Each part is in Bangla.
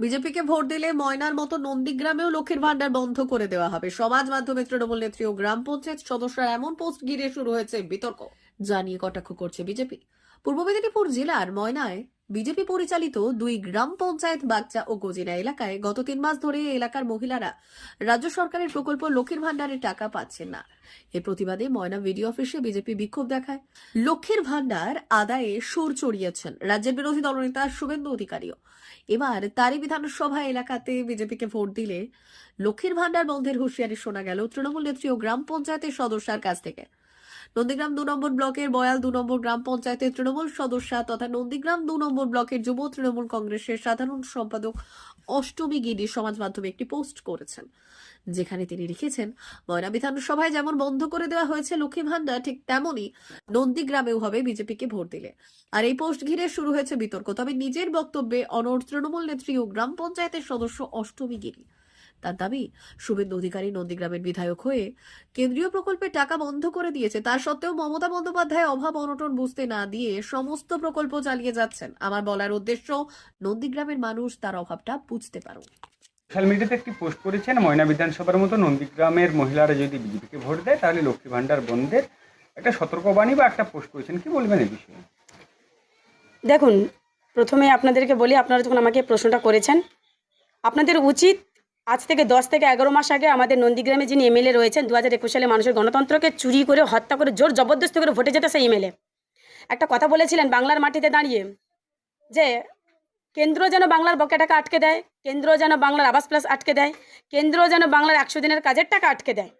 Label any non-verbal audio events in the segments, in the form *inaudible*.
বিজেপিকে ভোট দিলে ময়নার মতো নন্দীগ্রামেও লক্ষ্মীর ভান্ডার বন্ধ করে দেওয়া হবে। সমাজ মাধ্যমে তৃণমূল নেত্রী ও গ্রাম পঞ্চায়েত সদস্যরা এমন পোস্ট ঘিরে শুরু হয়েছে বিতর্ক। জানিয়ে কটাক্ষ করছে বিজেপি। পূর্ব মেদিনীপুর জেলার ময়নায় বিজেপি পরিচালিত দুই গ্রাম পঞ্চায়েত বাগচা ও গজিনা এলাকায় গত তিন মাস ধরে এলাকার মহিলারা রাজ্য সরকারের প্রকল্প লক্ষ্মীর ভান্ডারের টাকা পাচ্ছেন না। এর প্রতিবাদে ময়না ভিডিও অফিসে বিজেপি বিক্ষোভ দেখায়। লক্ষ্মীর ভান্ডার আদায়ে সুর চড়িয়েছেন রাজ্যের বিরোধী দলনেতা শুভেন্দু অধিকারীও। এবার তারই বিধানসভা এলাকাতে বিজেপিকে ভোট দিলে লক্ষ্মীর ভান্ডার বন্ধের হুঁশিয়ারি শোনা গেল তৃণমূল নেত্রী ও গ্রাম পঞ্চায়েতের সদস্যার কাছ থেকে। নন্দীগ্রাম দু নম্বর ব্লকের বয়াল, দু নম্বর গ্রাম পঞ্চায়েতের তৃণমূল সদস্যা তথা নন্দীগ্রাম দু নম্বর ব্লকের যুব তৃণমূল কংগ্রেসের সাধারণ সম্পাদক অষ্টমী গিরি সমাজ মাধ্যমে একটি পোস্ট করেছেন, যেখানে তিনি লিখেছেন, ময়না বিধানসভায় যেমন বন্ধ করে দেওয়া হয়েছে লক্ষ্মী ভান্ডার ঠিক তেমনই নন্দীগ্রামেও হবে বিজেপিকে ভোট দিলে। আর এই পোস্ট ঘিরে শুরু হয়েছে বিতর্ক, তবে নিজের বক্তব্যে অনড় তৃণমূল নেত্রী ও গ্রাম পঞ্চায়েতের সদস্য অষ্টমী গিরি। তার দাবি শুভেন্দু অধিকারী নন্দীগ্রামের বিধায়ক হয়ে কেন্দ্রীয় প্রকল্পের টাকা বন্ধ করে দিয়েছে। তা সত্ত্বেও মমতা বন্দ্যোপাধ্যায় অভাব অনটন বুঝতে না দিয়ে সমস্ত প্রকল্প চালিয়ে যাচ্ছেন। আমার বলার উদ্দেশ্য নন্দীগ্রামের মানুষ তার অভাবটা বুঝতে পারুক। সোশ্যাল মিডিয়াতে একটি পোস্ট করেছেন ময়না বিধানসভার মতো নন্দীগ্রামের মহিলারা যদি বিজেপিকে ভোট দেয় তাহলে লক্ষ্মী ভাণ্ডার বন্ধের একটা সতর্কবাণী বা একটা পোস্ট করেছেন। কি বলবেন এই বিষয়ে? দেখুন প্রথমে আপনাদেরকে বলি আপনারা যখন আমাকে প্রশ্নটা করেছেন আপনাদের উচিত আজ থেকে দশ থেকে এগারো মাস আগে আমাদের নন্দীগ্রামে যিনি এমএলএ রয়েছেন দু হাজার একুশ সালে মানুষের গণতন্ত্রকে চুরি করে হত্যা করে জোর জবরদস্তি করে ভোটে যেতে সেই এমএলএ। একটা কথা বলেছিলেন বাংলার মাটিতে দাঁড়িয়ে যে, কেন্দ্র যেন বাংলার বকে টাকা আটকে দেয়, কেন্দ্র যেন বাংলার আবাস প্লাস আটকে দেয়, কেন্দ্র যেন বাংলার একশো দিনের কাজের টাকা আটকে দেয়।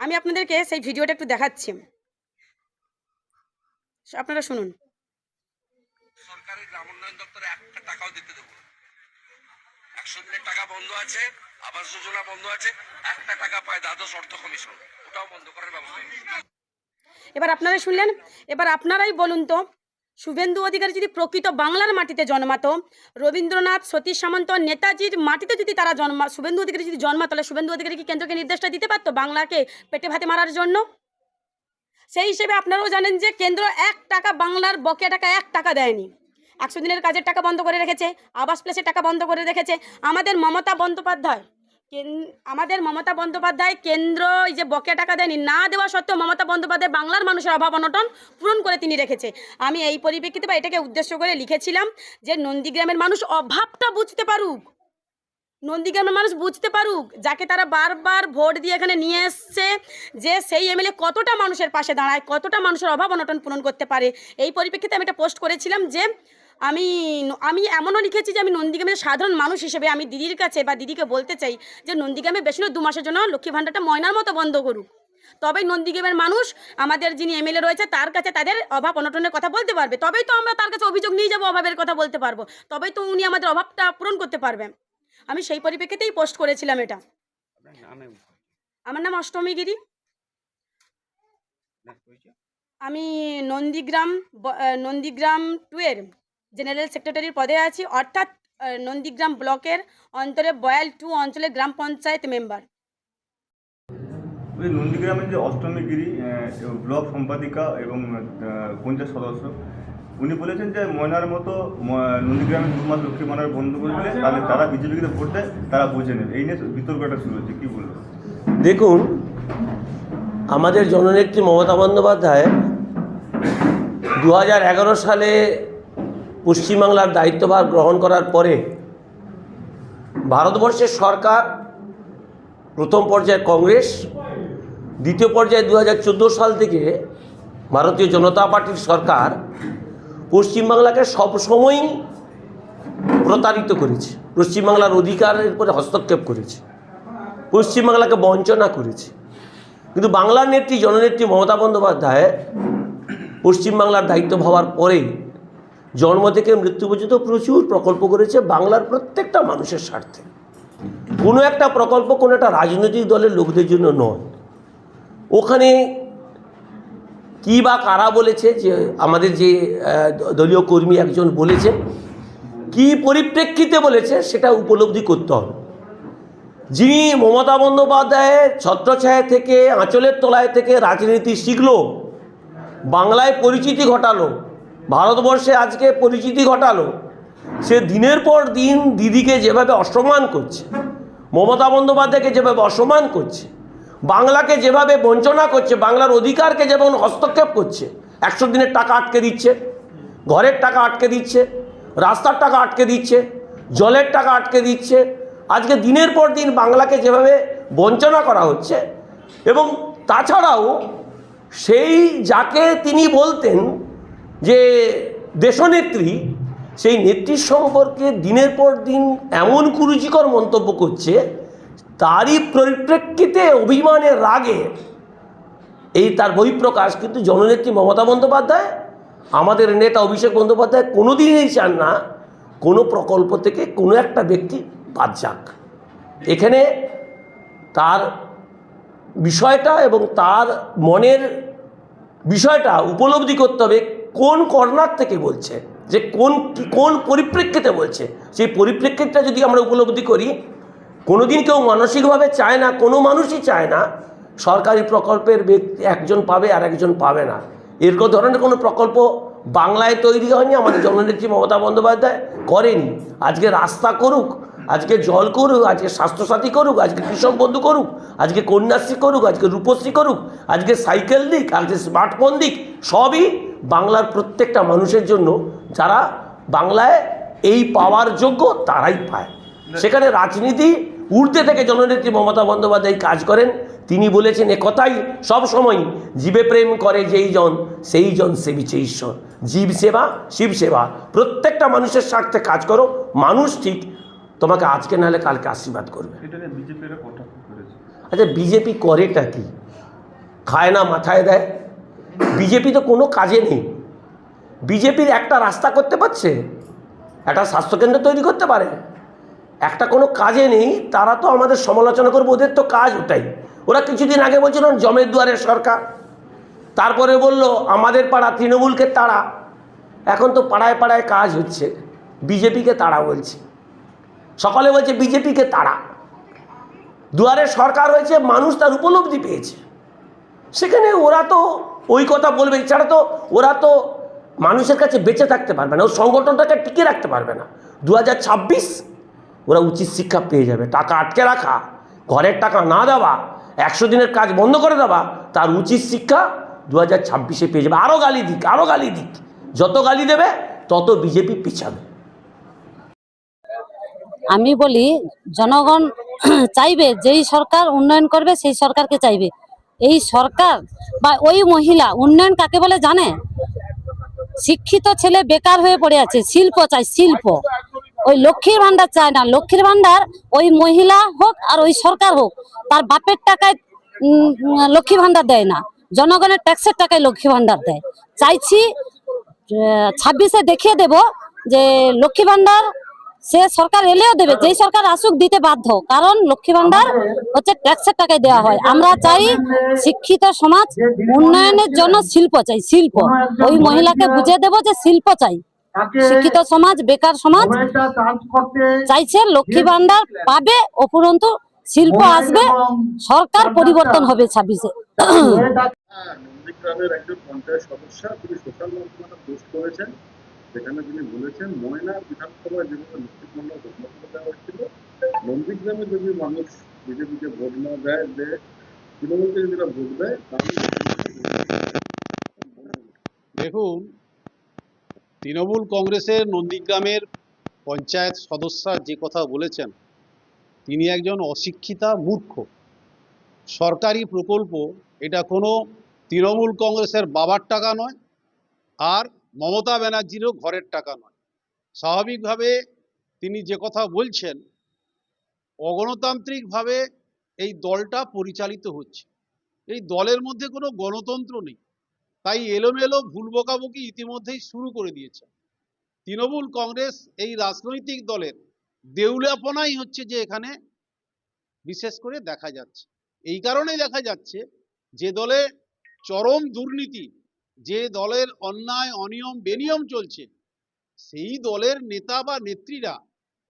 আমি আপনাদেরকে সেই ভিডিওটা একটু দেখাচ্ছি। আপনারা শুনুন। সরকারের গ্রাম উন্নয়ন দপ্তরে একটা টাকাও দিতে দেবো না। দিনের টাকা বন্ধ আছে আবাস যোজনা বন্ধ আছে, একটা টাকা পায় দ্বাদশ অর্থ কমিশন। ওটাও বন্ধ করার ব্যবস্থা এবার আপনারা শুনলেন, এবার আপনারাই বলুন তো, শুভেন্দু অধিকারী যদি প্রকৃত বাংলার মাটিতে জন্মাতো, রবীন্দ্রনাথ, সতীশ সামন্ত, নেতাজির মাটিতে যদি তারা জন্মা, শুভেন্দু অধিকারী যদি জন্মাতো, তাহলে শুভেন্দু অধিকারী কি কেন্দ্রকে নির্দেশটা দিতে পারতো বাংলাকে পেটে ভাতে মারার জন্য? সেই হিসেবে আপনারাও জানেন যে কেন্দ্র এক টাকা, বাংলার বকেয়া টাকা এক টাকা দেয়নি। একশো দিনের কাজের টাকা বন্ধ করে রেখেছে, আবাস প্লেসের টাকা বন্ধ করে রেখেছে। আমাদের মমতা বন্দ্যোপাধ্যায় আমাদের মমতা বন্দ্যোপাধ্যায় কেন্দ্র এই যে বকে টাকা দেয়নি, না দেওয়া সত্ত্বেও মমতা বন্দ্যোপাধ্যায় বাংলার মানুষের অভাব অনটন পূরণ করে তিনি রেখেছে। আমি এই পরিপ্রেক্ষিতে বা এটাকে উদ্দেশ্য করে লিখেছিলাম যে নন্দীগ্রামের মানুষ অভাবটা বুঝতে পারুক। নন্দীগ্রামের মানুষ বুঝতে পারুক, যাকে তারা বারবার ভোট দিয়ে এখানে নিয়ে এসছে, যে সেই এমএলএ কতটা মানুষের পাশে দাঁড়ায়, কতটা মানুষের অভাব অনটন পূরণ করতে পারে। এই পরিপ্রেক্ষিতে আমি একটা পোস্ট করেছিলাম যে আমি আমি এমনও লিখেছি যে আমি নন্দীগ্রামের সাধারণ মানুষ হিসেবে আমি দিদির কাছে বা দিদিকে বলতে চাই যে নন্দীগ্রামে বেশি নয় দু মাসের জন্য লক্ষ্মী ভাণ্ডারটা ময়নার মতো বন্ধ করুক। তবেই নন্দীগ্রামের মানুষ আমাদের যিনি এমএলএ রয়েছে তার কাছে তাদের অভাব অনটনের কথা বলতে পারবে। তবেই তো আমরা তার কাছে অভিযোগ নিয়ে যাব অভাবের কথা বলতে পারব। তবেই তো উনি আমাদের অভাবটা পূরণ করতে পারবেন। আমি সেই পরিপ্রেক্ষিতেই পোস্ট করেছিলাম এটা। আমার নাম অষ্টমী গিরি আমি নন্দীগ্রাম নন্দীগ্রাম টুয়ের জেনারেল সেক্রেটারির পদে আছি। অর্থাৎ নন্দীগ্রাম ব্লকের অন্তরে বয়াল টু অঞ্চলের গ্রাম পঞ্চায়েত মেম্বার। নন্দীগ্রামের যে অষ্টমীগিরি ব্লক সম্পাদিকা এবং পঞ্চায়েত সদস্য উনি বলেছেন যে ময়নার মতো নন্দীগ্রামের দু মাস লক্ষ্মী মানার বন্ধ করে দিলে তাহলে তারা বিজেপিকে ভোট দেয় তারা বুঝে নেবে। এই নিয়ে বিতর্কটা শুরু হচ্ছে কী বলবেন? দেখুন আমাদের জননেত্রী মমতা বন্দ্যোপাধ্যায় দু হাজার এগারো সালে পশ্চিমবাংলার দায়িত্বভার গ্রহণ করার পরে ভারতবর্ষের সরকার প্রথম পর্যায়ে কংগ্রেস, দ্বিতীয় পর্যায়ে দু হাজার চোদ্দ সাল থেকে ভারতীয় জনতা পার্টির সরকার পশ্চিমবাংলাকে সবসময়ই প্রতারিত করেছে। পশ্চিমবাংলার অধিকারের উপরে হস্তক্ষেপ করেছে। পশ্চিমবাংলাকে বঞ্চনা করেছে। কিন্তু বাংলার নেত্রী, জননেত্রী মমতা বন্দ্যোপাধ্যায় পশ্চিমবাংলার দায়িত্ব ভাবার পরে জন্ম থেকে মৃত্যু পর্যন্ত প্রচুর প্রকল্প করেছে বাংলার প্রত্যেকটা মানুষের স্বার্থে। কোনো একটা প্রকল্প কোনো একটা রাজনৈতিক দলের লোকদের জন্য নয়। ওখানে কী বা কারা বলেছে যে আমাদের যে দলীয় কর্মী একজন বলেছেন কী পরিপ্রেক্ষিতে বলেছে সেটা উপলব্ধি করতে হবে। যিনি মমতা বন্দ্যোপাধ্যায়ের ছত্রছায়া থেকে, আঁচলের তলায় থেকে রাজনীতি শিখল, বাংলায় পরিচিতি ঘটালো ভারতবর্ষে আজকে পরিচিতি ঘটালো। সে দিনের পর দিন দিদিকে যেভাবে অসম্মান করছে, মমতা বন্দ্যোপাধ্যায়কে যেভাবে অসম্মান করছে, বাংলাকে যেভাবে বঞ্চনা করছে, বাংলার অধিকারকে যেমন হস্তক্ষেপ করছে, একশো দিনের টাকা আটকে দিচ্ছে, ঘরের টাকা আটকে দিচ্ছে, রাস্তার টাকা আটকে দিচ্ছে, জলের টাকা আটকে দিচ্ছে, আজকে দিনের পর দিন বাংলাকে যেভাবে বঞ্চনা করা হচ্ছে এবং তাছাড়াও সেই যাকে তিনি বলতেন যে দেশনেত্রী, সেই নেত্রীর সম্পর্কে দিনের পর দিন এমন কুরুচিকর মন্তব্য করছে, তারই পরিপ্রেক্ষিতে অভিমানের রাগে এই তার বহিঃপ্রকাশ কিন্তু জননেত্রী মমতা বন্দ্যোপাধ্যায়, আমাদের নেতা অভিষেক বন্দ্যোপাধ্যায় কোনো দিনই চান না, কোনো প্রকল্প থেকে কোনো একটা ব্যক্তি বাদ যাক। এখানে তার বিষয়টা এবং তার মনের বিষয়টা উপলব্ধি করতে হবে কোন কর্নার থেকে বলছে? যে কোন কোন পরিপ্রেক্ষিতে বলছে? সেই পরিপ্রেক্ষিতটা যদি আমরা উপলব্ধি করি, কোনোদিন কেউ মানসিকভাবে চায় না, কোনো মানুষই চায় না, সরকারি প্রকল্পের ব্যক্তি একজন পাবে আর একজন পাবে না। এরকম ধরনের কোনো প্রকল্প বাংলায় তৈরি হয়নি, আমাদের জননেত্রী মমতা বন্দ্যোপাধ্যায় করেনি। আজকে রাস্তা করুক আজকে জল করুক, আজকে স্বাস্থ্যসাথী করুক, আজকে কৃষক বন্ধু করুক, আজকে কন্যাশ্রী করুক, আজকে রূপশ্রী করুক, আজকে সাইকেল দিক, আজকে স্মার্টফোন দিক, সবই বাংলার প্রত্যেকটা মানুষের জন্য যারা বাংলায় এই পাওয়ার যোগ্য তারাই পায়। সেখানে রাজনীতি, ঊর্ধ্বে থেকে জননেত্রী মমতা বন্দ্যোপাধ্যায় কাজ করেন। তিনি বলেছেন একথাই সব সময় জীবে প্রেম করে যেই জন, সেই জন সেবিছে ঈশ্বর। জীব সেবা, শিব সেবা। প্রত্যেকটা মানুষের স্বার্থে কাজ করো। মানুষ ঠিক তোমাকে আজকে নাহলে কালকে আশীর্বাদ করবে। আচ্ছা বিজেপি করেটা কি? খায় না মাথায় দেয়? বিজেপি তো কোনো কাজে নেই। বিজেপির একটা রাস্তা করতে পারছে একটা স্বাস্থ্যকেন্দ্র তৈরি করতে পারে। একটা কোনো কাজে নেই তারা তো আমাদের সমালোচনা করবে ওদের তো কাজ ওটাই। ওরা কিছুদিন আগে বলছিল জমের দুয়ারের সরকার। তারপরে বলল আমাদের পাড়া তৃণমূলকে তাড়া। এখন তো পাড়ায় পাড়ায় কাজ হচ্ছে বিজেপিকে তাড়া বলছে। সকালে বলছে বিজেপিকে তাড়া। দুয়ারে সরকার হয়েছে, মানুষ তার উপলব্ধি পেয়েছে। সেখানে ওরা তো ওই কথা বলবে, এছাড়া তো ওরা তো মানুষের কাছে বেঁচে থাকতে পারবে না, ও সংগঠনটাকে টিকে রাখতে পারবে না। দু হাজার ছাব্বিশ ওরা উচিত শিক্ষা পেয়ে যাবে, টাকা আটকে রাখা, ঘরের টাকা না দেওয়া, একশো দিনের কাজ বন্ধ করে দেওয়া, তার উচিত শিক্ষা দু হাজার ছাব্বিশে পেয়ে যাবে। আরও গালি দিক আরও গালি দিক, যত গালি দেবে, তত বিজেপি পিছাবে। আমি বলি, জনগণ *clears throat* চাইবে, যেই সরকার উন্নয়ন করবে, সেই সরকারকে চাইবে। এই সরকার বা ওই মহিলা উন্নয়ন কাকে বলে জানে? শিক্ষিত ছেলে বেকার হয়ে পড়ে আছে, শিল্প চাই, শিল্প। ওই লক্ষ্মীর ভান্ডার চায় না, লক্ষ্মীর ভান্ডার ওই মহিলা হোক আর ওই সরকার হোক, তার বাপের টাকায় লক্ষ্মী ভান্ডার দেয় না, জনগণের ট্যাক্সের টাকায় লক্ষ্মী ভান্ডার দেয়। চাইছি ছাব্বিশে দেখিয়ে দেব যে লক্ষ্মী ভান্ডার সে সরকার এলেও দেবে, যেই সরকার আসুক দিতে বাধ্য। কারণ লক্ষ্মী ভান্ডার হচ্ছে ট্যাক্সের টাকায় দেওয়া হয়। আমরা চাই শিক্ষিত সমাজ উন্নয়নের জন্য শিল্প চাই, শিল্প। ওই মহিলাকে বুঝিয়ে দেব যে শিল্প চাই। শিক্ষিত সমাজ, বেকার সমাজ চাইছে লক্ষ্মী ভান্ডার পাবে উপরন্তু শিল্প আসবে, সরকার পরিবর্তন হবে ছাব্বিশে। একজন পঞ্চায়েত সদস্য, তিনি সোশ্যাল মাধ্যমে পোস্ট করেছেন। যেখানে তিনি বলেছেন, ময়না বিধানসভায় যেভাবে লক্ষ্মীপূর্ণ ঘোষণা করে দেওয়া হয়েছিল, নন্দীগ্রামে যদি মানুষ বিজেপিকে ভোট না দেয়, যে তৃণমূলকে যদি ভোট দেয়, তাহলে দেখুন, তৃণমূল কংগ্রেসের নন্দীগ্রামের পঞ্চায়েত সদস্য যে কথা বলেছেন, তিনি একজন অশিক্ষিতা মূর্খ। সরকারি প্রকল্প, এটা কোনো তৃণমূল কংগ্রেসের বাবার টাকা নয়, আর মমতা ব্যানার্জিরও ঘরের টাকা নয়। স্বাভাবিকভাবে তিনি যে কথা বলছেন, অগণতান্ত্রিকভাবে এই দলটা পরিচালিত হচ্ছে। এই দলের মধ্যে কোনো গণতন্ত্র নেই। তাই এলোমেলো ভুল বকাবকি ইতিমধ্যেই শুরু করে দিয়েছে। তৃণমূল কংগ্রেস এই রাজনৈতিক দলের দেউলাপনাই হচ্ছে যে এখানে বিশেষ করে দেখা যাচ্ছে। এই কারণেই দেখা যাচ্ছে যে দলে চরম দুর্নীতি যে দলের অন্যায়, অনিয়ম, বেনিয়ম চলছে, সেই দলের নেতা বা নেত্রীরা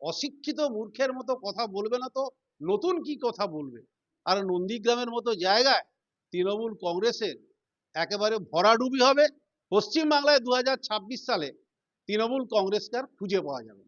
অশিক্ষিত মূর্খের মতো কথা বলবে না তো? নতুন কি কথা বলবে? আর নন্দীগ্রামের মতো জায়গায় তৃণমূল কংগ্রেসের একেবারে ভরাডুবি হবে। পশ্চিমবাংলায় দু হাজার ছাব্বিশ সালে তৃণমূল কংগ্রেসকে আর খুঁজে পাওয়া যাবে